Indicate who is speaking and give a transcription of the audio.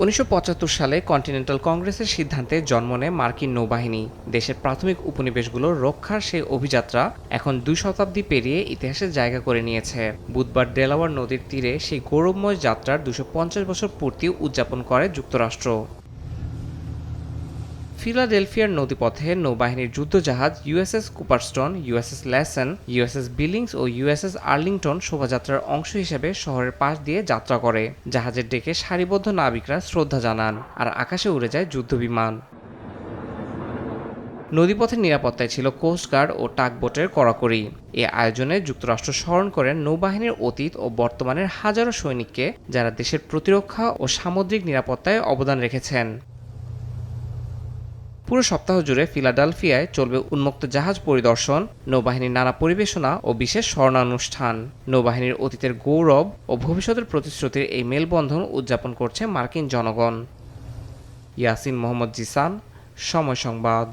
Speaker 1: উনিশশো পঁচাত্তর সালে কন্টিনেন্টাল কংগ্রেসের সিদ্ধান্তে জন্ম নেয় মার্কিন নৌবাহিনী। দেশের প্রাথমিক উপনিবেশগুলো রক্ষার সেই অভিযাত্রা এখন দুই শতাব্দী পেরিয়ে ইতিহাসে জায়গা করে নিয়েছে। বুধবার ডেলাওয়ার নদীর তীরে সেই গৌরবময় যাত্রার দুশো বছর পূর্তি উদযাপন করে যুক্তরাষ্ট্র। ফিলাডেলফিয়ার নদীপথে নৌবাহিনীর যুদ্ধজাহাজ USS Cooperstown USS Lassen USS Billings ও ইউএসএস আর্লিংটন শোভাযাত্রার অংশ হিসেবে শহরের পাশ দিয়ে যাত্রা করে। জাহাজের ডেকে সারিবদ্ধ নাবিকরা শ্রদ্ধা জানান আর আকাশে উড়ে যায় যুদ্ধবিমান। নদীপথের নিরাপত্তায় ছিল কোস্টগার্ড ও টাকবোটের কড়াকড়ি। এ আয়োজনে যুক্তরাষ্ট্র স্মরণ করেন নৌবাহিনীর অতীত ও বর্তমানের হাজারো সৈনিককে, যারা দেশের প্রতিরক্ষা ও সামুদ্রিক নিরাপত্তায় অবদান রেখেছেন। পুরো সপ্তাহ জুড়ে ফিলাডেলফিয়ায় চলবে উন্মুক্ত জাহাজ পরিদর্শন, নৌবাহিনীর নানা পরিবেশনা ও বিশেষ স্বর্ণানুষ্ঠান নৌবাহিনীর অতীতের গৌরব ও ভবিষ্যতের প্রতিশ্রুতির এই মেলবন্ধন উদযাপন করছে মার্কিন জনগণ। ইয়াসিন মোহাম্মদ জিসান, সময় সংবাদ।